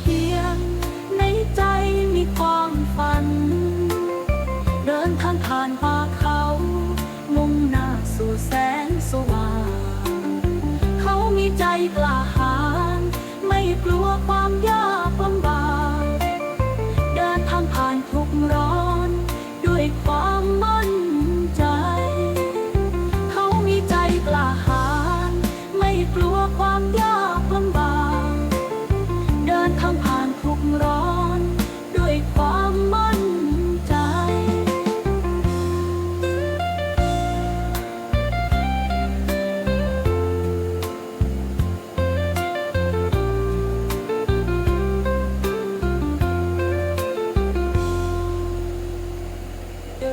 เฮียงในใจมีความฝัน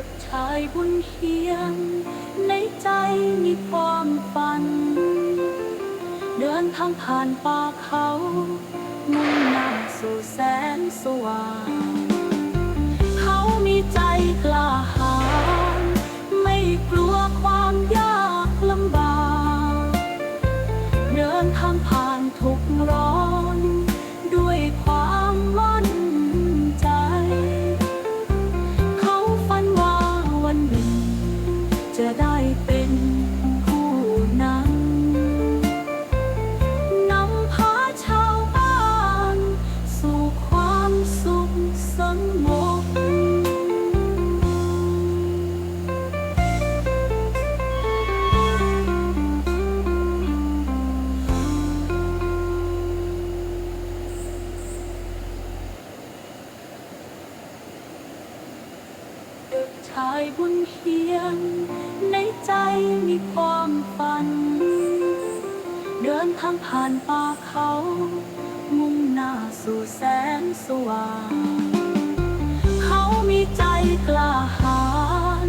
กชายบุญเฮียง ในใจมีความฝัน เดินทางผ่านป่าเขา มุ่งหน้าสู่แสงสว่าง จะได้เป็ ชายบุญเฮียงในใจมีความฝัน เดินทางผ่านป่าเขา มุ่งหน้าสู่แสงสว่าง เขามีใจกล้าหาญ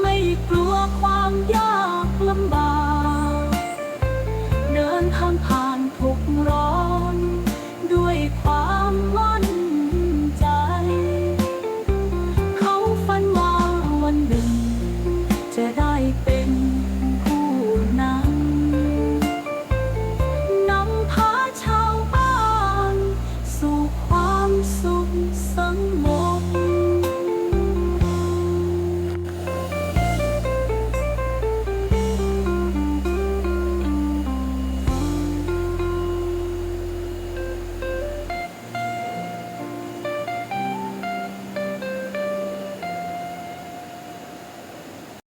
ไม่กลัวความยากลำบาก เดินทางผ่าน